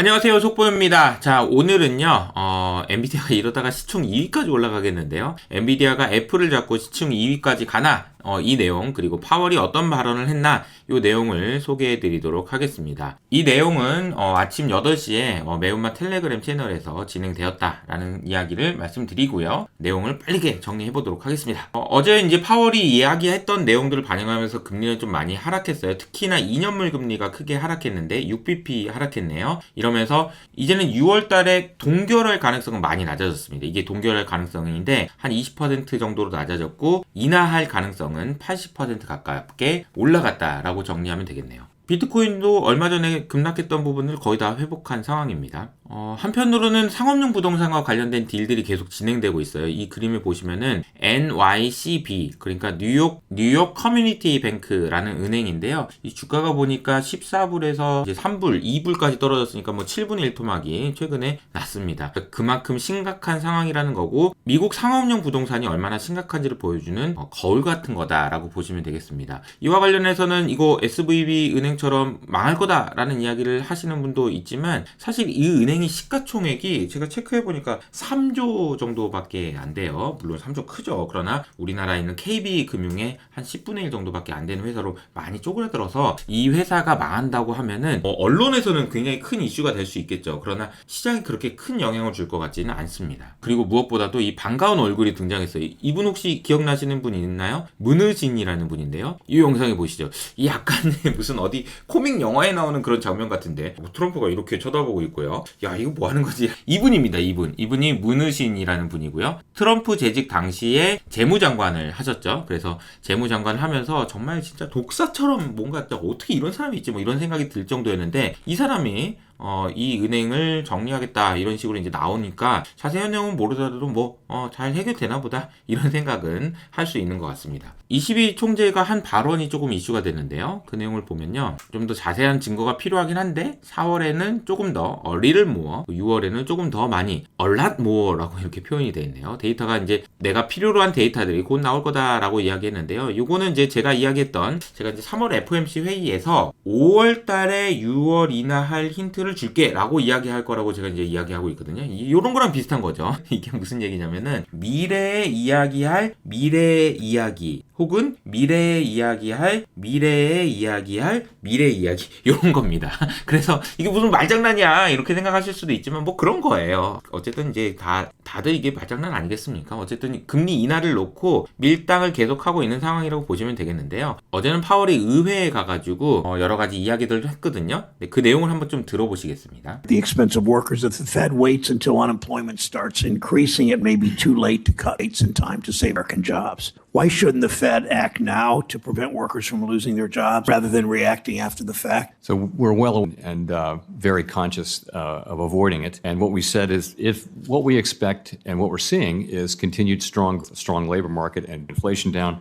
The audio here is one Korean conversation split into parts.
안녕하세요 속보입니다. 자 오늘은요 어, 엔비디아가 이러다가 시총 2위까지 올라가겠는데요. 엔비디아가 애플을 잡고 시총 2위까지 가나 어, 이 내용 그리고 파월이 어떤 발언을 했나 이 내용을 소개해 드리도록 하겠습니다. 이 내용은 어, 아침 8시에 어, 매운맛 텔레그램 채널에서 진행되었다라는 이야기를 말씀드리고요. 내용을 빠르게 정리해 보도록 하겠습니다. 어, 제 이제 파월이 이야기했던 내용들을 반영하면서 금리는 좀 많이 하락했어요. 특히나 2년물 금리가 크게 하락했는데 6bp 하락했네요. 이러면서 이제는 6월 달에 동결할 가능성은 많이 낮아졌습니다. 이게 동결할 가능성인데 한 20% 정도로 낮아졌고 인하할 가능성 가능성은 80% 가깝게 올라갔다라고 정리하면 되겠네요. 비트코인도 얼마 전에 급락했던 부분을 거의 다 회복한 상황입니다. 어, 한편으로는 상업용 부동산과 관련된 딜들이 계속 진행되고 있어요. 이 그림을 보시면은 NYCB 그러니까 뉴욕 뉴욕 커뮤니티 뱅크라는 은행인데요. 이 주가가 보니까 14불에서 이제 3불, 2불까지 떨어졌으니까 뭐 7분의 1 토막이 최근에 났습니다. 그만큼 심각한 상황이라는 거고 미국 상업용 부동산이 얼마나 심각한지를 보여주는 어, 거울 같은 거다라고 보시면 되겠습니다. 이와 관련해서는 이거 SVB 은행 처럼 망할 거다라는 이야기를 하시는 분도 있지만 사실 이 은행 은행이 시가총액이 제가 체크해 보니까 3조 정도밖에 안 돼요. 물론 3조 크죠. 그러나 우리나라에 있는 KB 금융의 한 10분의 1 정도밖에 안 되는 회사로 많이 쪼그라들어서 이 회사가 망한다고 하면은 어, 언론에서는 굉장히 큰 이슈가 될 수 있겠죠. 그러나 시장에 그렇게 큰 영향을 줄 것 같지는 않습니다. 그리고 무엇보다도 이 반가운 얼굴이 등장했어요. 이분 혹시 기억나시는 분 있나요? 문의진이라는 분인데요. 이 영상에 보시죠. 이 약간의 무슨 어디 코믹 영화에 나오는 그런 장면 같은데 뭐 트럼프가 이렇게 쳐다보고 있고요. 야 이거 뭐 하는 거지? 이분입니다, 이분. 이분이 문의신이라는 분이고요. 트럼프 재직 당시에 재무장관을 하셨죠. 그래서 재무장관을 하면서 정말 진짜 독사처럼 뭔가 어떻게 이런 사람이 있지 뭐 이런 생각이 들 정도였는데 이 사람이 어, 이 은행을 정리하겠다 이런 식으로 이제 나오니까 자세한 내용은 모르더라도 뭐, 어, 잘 해결되나 보다 이런 생각은 할 수 있는 것 같습니다. 22 총재가 한 발언이 조금 이슈가 됐는데요. 그 내용을 보면요. 좀 더 자세한 증거가 필요하긴 한데 4월에는 조금 더 어, 리를 모어 6월에는 조금 더 많이 얼랏 모어라고 이렇게 표현이 되어 있네요. 데이터가 이제 내가 필요로 한 데이터들이 곧 나올 거다라고 이야기했는데요. 이거는 이제 제가 이야기했던 제가 이제 3월 FOMC 회의에서 5월 달에 6월 인하할 힌트를 선물을 줄게 라고 이야기할 거라고 제가 이제 이야기하고 있거든요. 이런 거랑 비슷한 거죠. 이게 무슨 얘기냐면은 미래에 이야기할 미래의 이야기 혹은 미래에 이야기할 미래에 이야기할 미래 이야기 이런 겁니다. 그래서 이게 무슨 말장난이야 이렇게 생각하실 수도 있지만 뭐 그런 거예요. 어쨌든 이제 다 다들 이게 말장난 아니겠습니까? 어쨌든 금리 인하를 놓고 밀당을 계속하고 있는 상황이라고 보시면 되겠는데요. 어제는 파월이 의회에 가가지고 어 여러 가지 이야기들을 했거든요. 그 내용을 한번 좀 들어보시 겠습니다. The expense of workers if the Fed waits until unemployment starts increasing it may be too late to cut rates in time to save American jobs. Why shouldn't the Fed act now to prevent workers from losing their jobs rather than reacting after the fact? So we're well and uh, very conscious uh, of avoiding it. And what we said is, if what we expect and what we're seeing is continued strong, strong labor market and inflation down,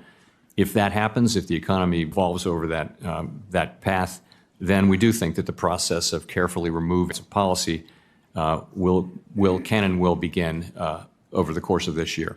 if that happens, if the economy evolves over that um, that path, then we do think that the process of carefully removing policy uh, will will can and will begin uh, over the course of this year.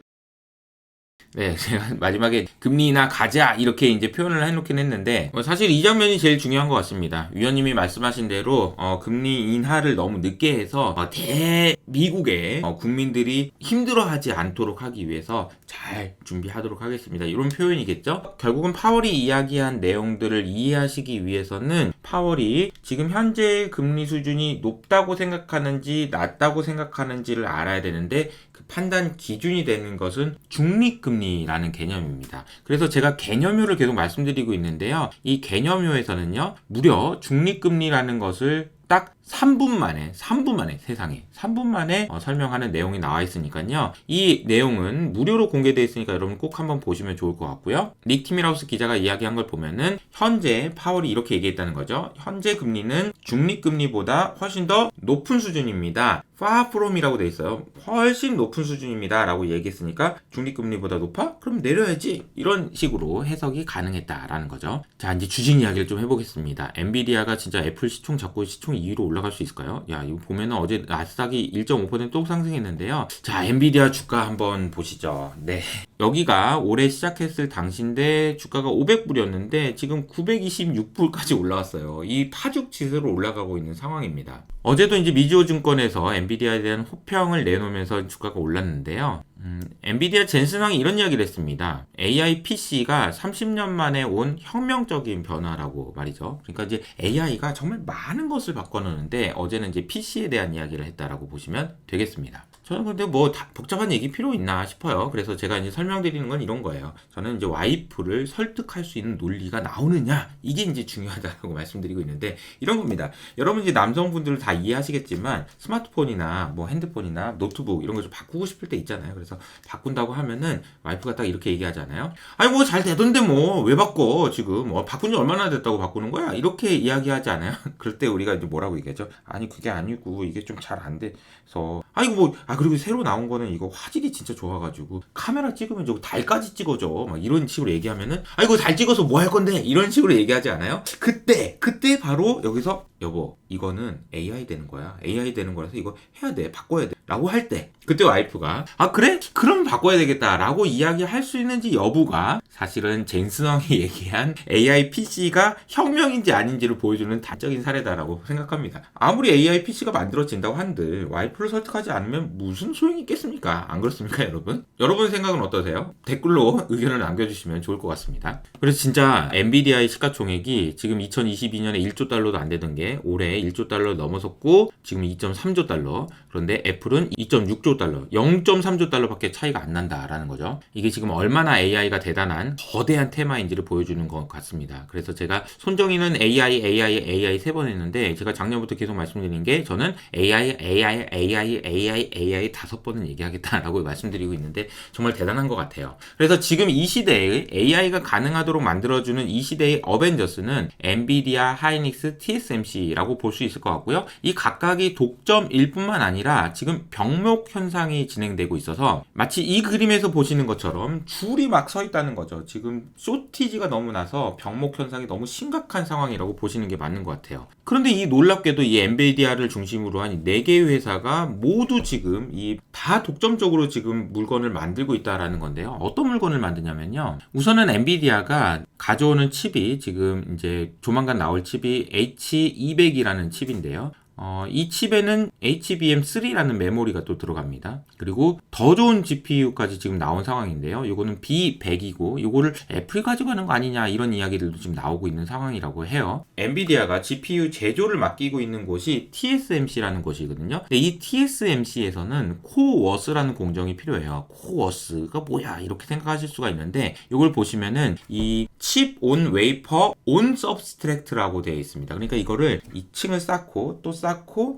네, 제가 마지막에 금리나 가자 이렇게 이제 표현을 해놓긴 했는데 뭐 사실 이 장면이 제일 중요한 것 같습니다. 위원님이 말씀하신 대로 어, 금리 인하를 너무 늦게 해서 어, 대 미국의 어, 국민들이 힘들어하지 않도록 하기 위해서 잘 준비하도록 하겠습니다. 이런 표현이겠죠? 결국은 파월이 이야기한 내용들을 이해하시기 위해서는 파월이 지금 현재 금리 수준이 높다고 생각하는지 낮다고 생각하는지를 알아야 되는데 그 판단 기준이 되는 것은 중립금리라는 개념입니다. 그래서 제가 개념표를 계속 말씀드리고 있는데요. 이 개념표에서는요, 무려 중립금리라는 것을 딱 3분 만에 3분 만에 세상에 3분 만에 어, 설명하는 내용이 나와 있으니까요. 이 내용은 무료로 공개되어 있으니까 여러분 꼭 한번 보시면 좋을 것 같고요. 닉 티미라우스 기자가 이야기한 걸 보면은 현재 파월이 이렇게 얘기했다는 거죠. 현재 금리는 중립 금리보다 훨씬 더 높은 수준입니다. Far from이라고 돼 있어요. 훨씬 높은 수준입니다. 라고 얘기했으니까 중립금리보다 높아? 그럼 내려야지. 이런 식으로 해석이 가능했다라는 거죠. 자, 이제 주진 이야기를 좀 해보겠습니다. 엔비디아가 진짜 애플 시총 잡고 시총 2위로 올라갈 수 있을까요? 야, 이거 보면은 어제 나스닥이 1.5%또 상승했는데요. 자, 엔비디아 주가 한번 보시죠. 네. 여기가 올해 시작했을 당시인데 주가가 500불이었는데 지금 926불까지 올라왔어요. 이 파죽 지수로 올라가고 있는 상황입니다. 어제도 이제 미지오 증권에서 엔비디아에 대한 호평을 내놓으면서 주가가 올랐는데요. 음, 엔비디아 젠슨왕이 이런 이야기를 했습니다. AI PC가 30년 만에 온 혁명적인 변화라고 말이죠. 그러니까 이제 AI가 정말 많은 것을 바꿔놓는데 어제는 이제 PC에 대한 이야기를 했다라고 보시면 되겠습니다. 저는 근데 뭐다 복잡한 얘기 필요 있나 싶어요. 그래서 제가 이제 설명드리는 건 이런 거예요. 저는 이제 와이프를 설득할 수 있는 논리가 나오느냐 이게 이제 중요하다고 말씀드리고 있는데 이런 겁니다. 여러분 이제 남성분들 다 이해하시겠지만 스마트폰이나 뭐 핸드폰이나 노트북 이런 거좀 바꾸고 싶을 때 있잖아요. 그래서 바꾼다고 하면은 와이프가 딱 이렇게 얘기하잖아요. 아니 뭐 잘 되던데 뭐 왜 바꿔 지금 어, 바꾼 지 얼마나 됐다고 바꾸는 거야? 이렇게 이야기하지 않아요? 그럴 때 우리가 이제 뭐라고 얘기하죠? 아니 그게 아니고 이게 좀 잘 안 돼서 아니 뭐아 그리고 새로 나온 거는 이거 화질이 진짜 좋아가지고 카메라 찍으면 저거 달까지 찍어줘. 막 이런 식으로 얘기하면은 아 이거 달 찍어서 뭐 할 건데? 이런 식으로 얘기하지 않아요? 그때 그때 바로 여기서 여보 이거는 AI 되는 거야. AI 되는 거라서 이거 해야 돼. 바꿔야 돼 라고 할 때 그때 와이프가 아 그래? 그럼 바꿔야 되겠다 라고 이야기할 수 있는지 여부가 사실은 젠슨왕이 얘기한 AI PC가 혁명인지 아닌지를 보여주는 단적인 사례다라고 생각합니다 아무리 AI PC가 만들어진다고 한들 와이프를 설득하지 않으면 무슨 소용이 있겠습니까 안 그렇습니까 여러분? 여러분 생각은 어떠세요? 댓글로 의견을 남겨주시면 좋을 것 같습니다 그래서 진짜 엔비디아의 시가총액이 지금 2022년에 1조 달러도 안 되던 게 올해 1조 달러 넘어섰고 지금 2.3조 달러 그런데 애플은 2.6조 달러 0.3조 달러밖에 차이가 안 난다라는 거죠. 이게 지금 얼마나 AI가 대단한 거대한 테마인지를 보여주는 것 같습니다. 그래서 제가 손정희는 AI AI AI 세 번 했는데 제가 작년부터 계속 말씀드린 게 저는 AI AI AI AI AI 다섯 번은 얘기하겠다라고 말씀드리고 있는데 정말 대단한 것 같아요. 그래서 지금 이 시대에 AI가 가능하도록 만들어주는 이 시대의 어벤져스는 엔비디아, 하이닉스, TSMC라고 볼 수 있을 것 같고요. 이 각각이 독점일 뿐만 아니라 지금 병목 현상이 진행되고 있어서 마치 이 그림에서 보시는 것처럼 줄이 막 서 있다는 거죠. 지금 쇼티지가 너무 나서 병목 현상이 너무 심각한 상황이라고 보시는 게 맞는 것 같아요. 그런데 이 놀랍게도 이 엔비디아를 중심으로 한 4개의 회사가 모두 지금 이 다 독점적으로 지금 물건을 만들고 있다라는 건데요. 어떤 물건을 만드냐면요. 우선은 엔비디아가 가져오는 칩이 지금 이제 조만간 나올 칩이 H200이라는 칩인데요. 어, 이 칩에는 HBM3라는 메모리가 또 들어갑니다. 그리고 더 좋은 GPU까지 지금 나온 상황인데요. 이거는 B100이고 이거를 애플이 가져가는 거 아니냐 이런 이야기들도 지금 나오고 있는 상황이라고 해요. 엔비디아가 GPU 제조를 맡기고 있는 곳이 TSMC라는 곳이거든요. 근데 이 TSMC에서는 코워스라는 공정이 필요해요. 코워스가 뭐야 이렇게 생각하실 수가 있는데 이걸 보시면은 이 칩 온 웨이퍼 온 서브스트랙트라고 되어 있습니다. 그러니까 이거를 2층을 쌓고 또 쌓고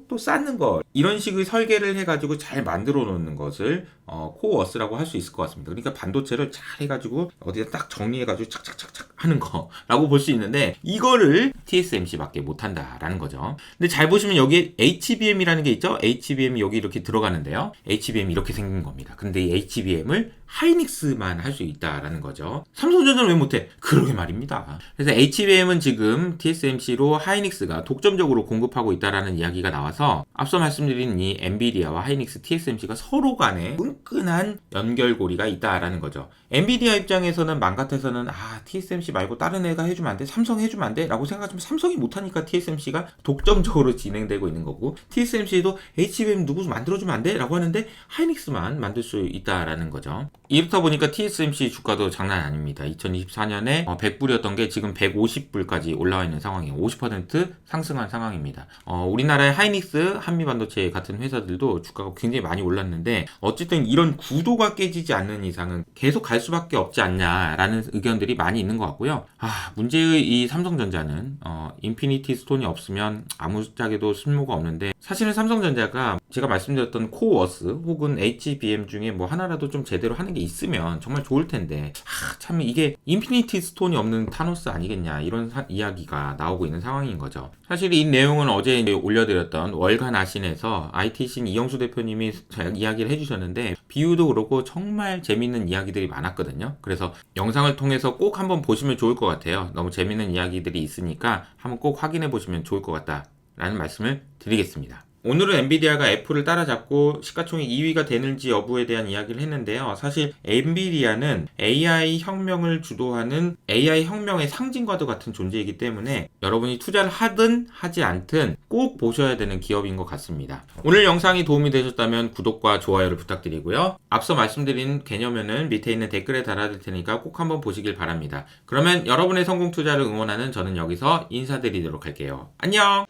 또 쌓는 거 이런 식의 설계를 해가지고 잘 만들어 놓는 것을 어, 코워스라고 할 수 있을 것 같습니다. 그러니까 반도체를 잘 해가지고 어디다 딱 정리해가지고 착착착착 하는 거라고 볼 수 있는데 이거를 TSMC밖에 못한다라는 거죠. 근데 잘 보시면 여기에 HBM이라는 게 있죠. HBM이 여기 이렇게 들어가는데요. HBM 이 이렇게 생긴 겁니다. 근데 이 HBM을 하이닉스만 할 수 있다라는 거죠. 삼성전자는 왜 못해? 그러게 말입니다. 그래서 HBM은 지금 TSMC로 하이닉스가 독점적으로 공급하고 있다라는 이야기가 나와서 앞서 말씀드린 이 엔비디아와 하이닉스, TSMC가 서로 간에 끈끈한 연결고리가 있다라는 거죠. 엔비디아 입장에서는 맘 같아서는 아 TSMC 말고 다른 애가 해주면 안 돼? 삼성 해주면 안 돼? 라고 생각하지만 삼성이 못하니까 TSMC가 독점적으로 진행되고 있는 거고 TSMC도 HBM 누구 만들어주면 안 돼? 라고 하는데 하이닉스만 만들 수 있다라는 거죠. 이렇다 보니까 TSMC 주가도 장난 아닙니다. 2024년에 100불이었던 게 지금 150불까지 올라와 있는 상황이에요. 50% 상승한 상황입니다. 어, 우리 나라의 하이닉스, 한미반도체 같은 회사들도 주가가 굉장히 많이 올랐는데 어쨌든 이런 구도가 깨지지 않는 이상은 계속 갈 수밖에 없지 않냐라는 의견들이 많이 있는 것 같고요. 아, 문제의 이 삼성전자는 어, 인피니티 스톤이 없으면 아무짝에도 쓸모가 없는데 사실은 삼성전자가 제가 말씀드렸던 코워스 혹은 HBM 중에 뭐 하나라도 좀 제대로 하는 게 있으면 정말 좋을 텐데 아, 참 이게 인피니티 스톤이 없는 타노스 아니겠냐 이런 사- 이야기가 나오고 있는 상황인 거죠. 사실 이 내용은 어제 이제 올려드렸던 월간 아신에서 IT신 이영수 대표님이 자- 이야기를 해주셨는데 비유도 그렇고 정말 재밌는 이야기들이 많았거든요. 그래서 영상을 통해서 꼭 한번 보시면 좋을 것 같아요. 너무 재밌는 이야기들이 있으니까 한번 꼭 확인해 보시면 좋을 것 같다라는 말씀을 드리겠습니다. 오늘은 엔비디아가 애플을 따라잡고 시가총액 2위가 되는지 여부에 대한 이야기를 했는데요. 사실 엔비디아는 AI 혁명을 주도하는 AI 혁명의 상징과도 같은 존재이기 때문에 여러분이 투자를 하든 하지 않든 꼭 보셔야 되는 기업인 것 같습니다. 오늘 영상이 도움이 되셨다면 구독과 좋아요를 부탁드리고요. 앞서 말씀드린 개념에는 밑에 있는 댓글에 달아둘 테니까 꼭 한번 보시길 바랍니다. 그러면 여러분의 성공 투자를 응원하는 저는 여기서 인사드리도록 할게요. 안녕!